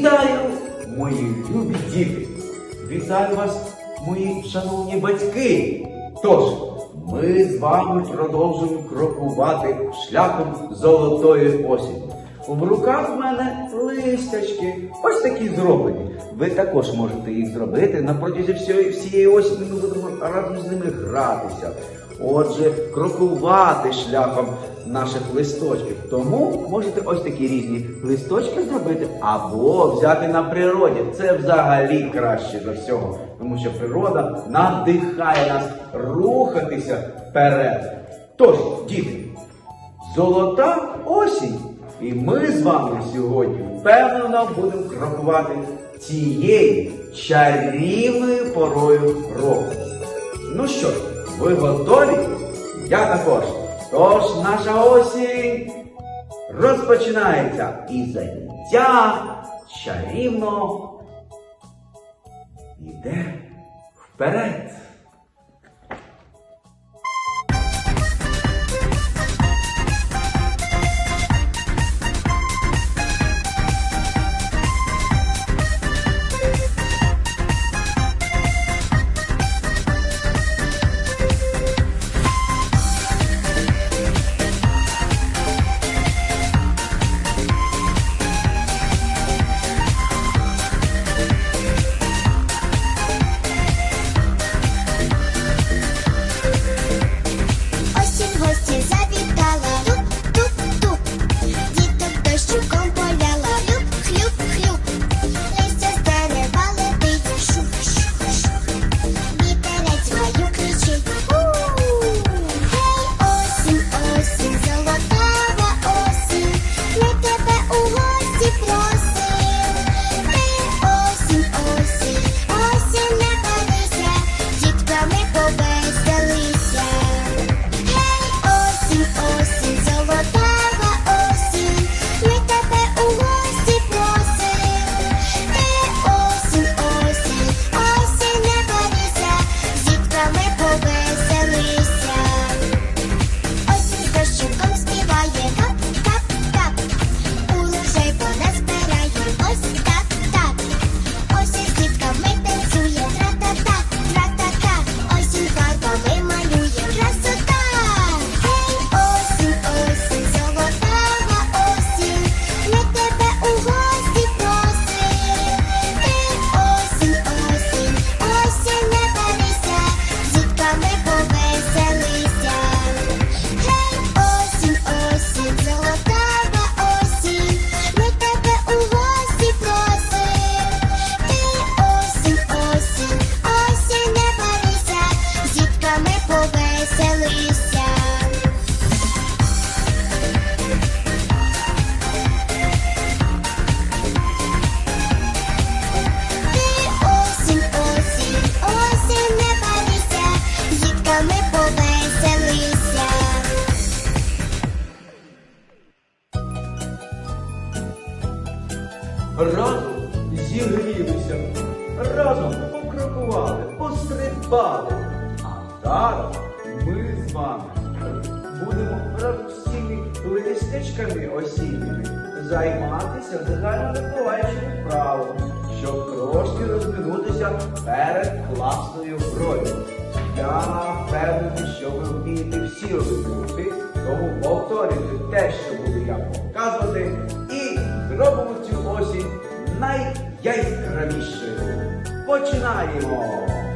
Вітаю, мої любі діти! Вітаю вас, мої шановні батьки! Тож, ми з вами продовжуємо крокувати шляхом золотої осені. В руках в мене листячки, ось такі зроблені. Ви також можете їх зробити. На протязі всієї, всієї осені ми будемо разом з ними гратися. Отже, крокувати шляхом наших листочків. Тому можете ось такі різні листочки зробити або взяти на природі. Це взагалі краще за всього, тому що природа надихає нас рухатися вперед. Тож, діти, золота осінь. І ми з вами сьогодні впевнено будемо крокувати цією чарівною порою року. Ну що ви готові? Я також. Тож наша осінь розпочинається і заняття чарівно йде вперед. Разом покрокували, пострибали. А зараз ми з вами будемо цими листячками осінніми займатися загальномиколаївською вправою, щоб трошки розминутися перед класною грою. Я впевнений, що ви вмієте всі робити рухи, тому повторюйте те, що буду я показувати, і зробимо цю осінь найяскравішою. Potinaí.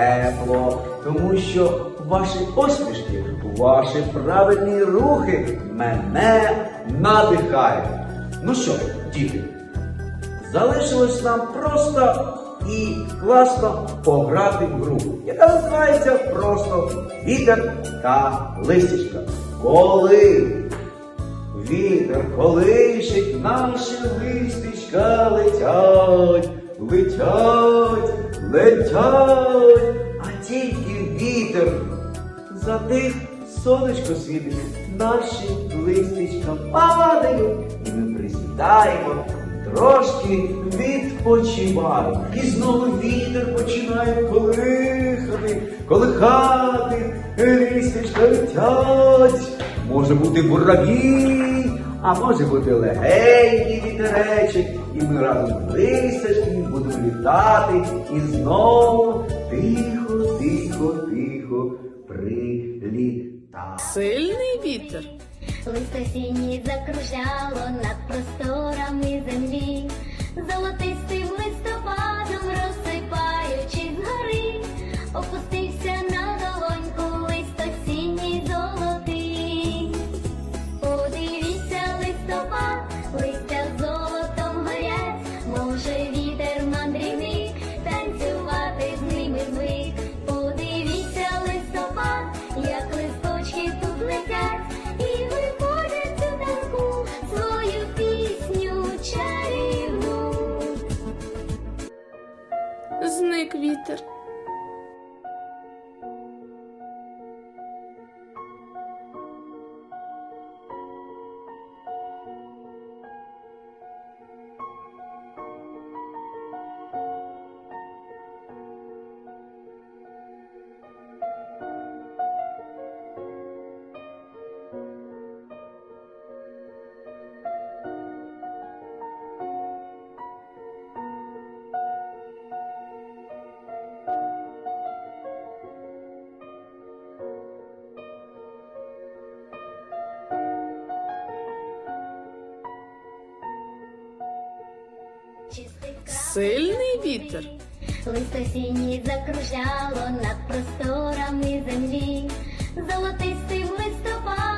Тепло, тому що ваші посмішки, ваші правильні рухи мене надихають. Ну що, діти, залишилось нам просто і класно пограти в гру, яка називається просто вітер та листячка. Коли Вітер колишить, наші листечка летять, летять, летять, а тільки вітер затих, сонечко світить, наші листечка падають, і ми присідаємо, трошки відпочиваємо. І знову вітер починає колихати, колихати, листечка летять. Може бути буравій, а може бути легенький вітеречок, і ми разом листочками будемо літати і знову тихо, тихо, тихо прилітати. Сильний вітер. Листо сіні закружало над просторами землі, золотистим листопадом розсипаючи згори, опустився на Сильний вітер. Листо сіні закружало над просторами землі, золотистим листопадом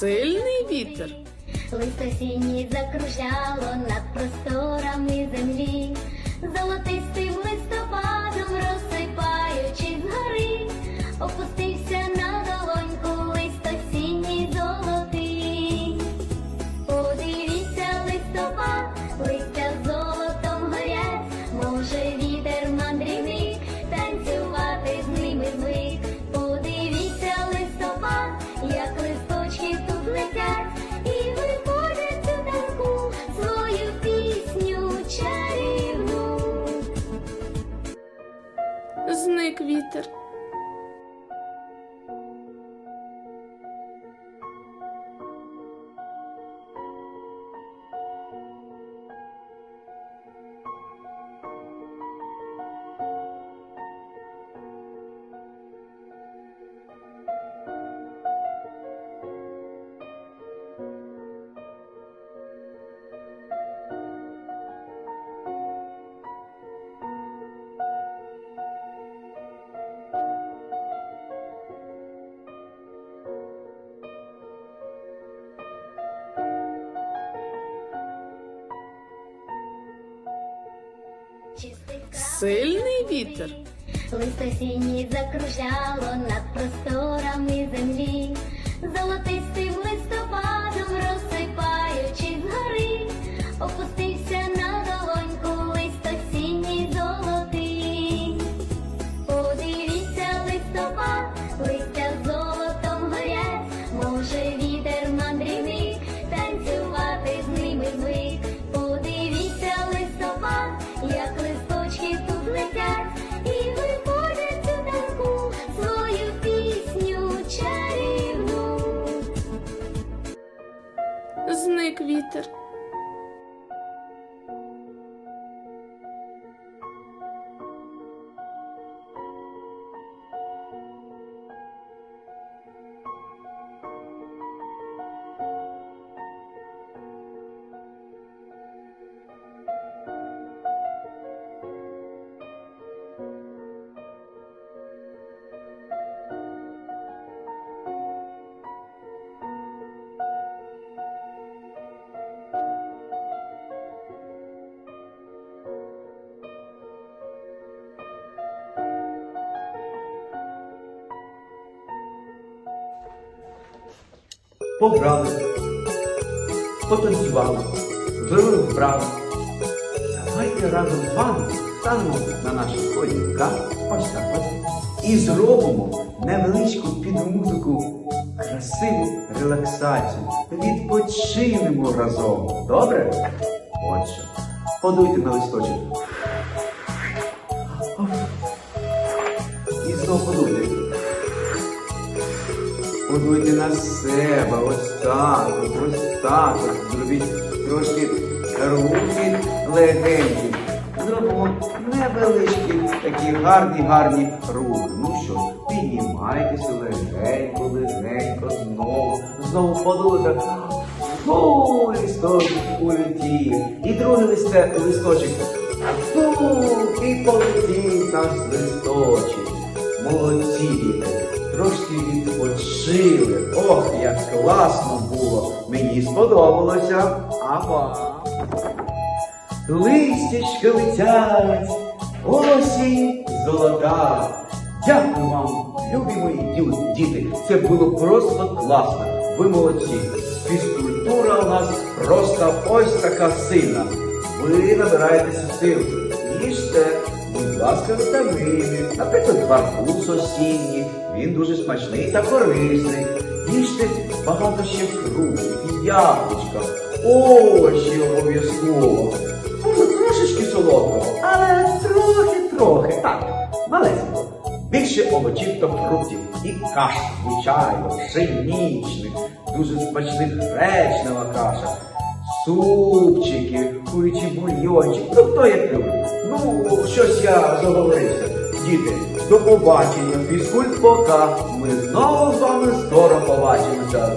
Сильний вітер. Листо сіні закружало над просторами землі, золотистим листопадом розсипаючись гори, опустився на Сильний вітер. Лист осінній закружляло над просторами землі, Зник вітер. Пограли, потанцювали, зробили вправи. Давайте разом з вами станемо на наші колінка, ось так і зробимо невеличку під музику красиву релаксацію. Відпочинемо разом. Добре? Отже, подуйте на листочок. І знову подуйте. Подуйте на себе, ось так, ось так. Зробіть трошки руки легенькі. Зробимо невеличкі такі гарні, гарні рухи. Ну що, піднімайтеся легенько, легенько, знову, знову подуйте. Фу, листочок улетів. І другий листе, листочок. Фу, і полетів наш листочок. Молодці діти, трошки відпочили. Ох, як класно було! Мені сподобалося. А вам? Листячка летять, осінь золота. Дякую вам, любі мої діти. Це було просто класно. Ви молодці. Фізкультура у нас просто ось така сильна. Ви набираєтеся сил. Їжте, будь ласка, вітаміни, наприклад, гарбуз осінній, він дуже смачний та корисний. Їжте багато ще фруктів, яблучка, овочі обов'язково. Може, трошечки солодкого, але трохи-трохи, так, малесенько. Більше овочів та фруктів і каш, звичайно, пшенічних, дуже смачних гречнева каша, супчики, курячі бульйончик, ну хто як любить. Щось я заговорився. Діти, до побачення, фізкульт пока. Ми знову з вами скоро побачимося.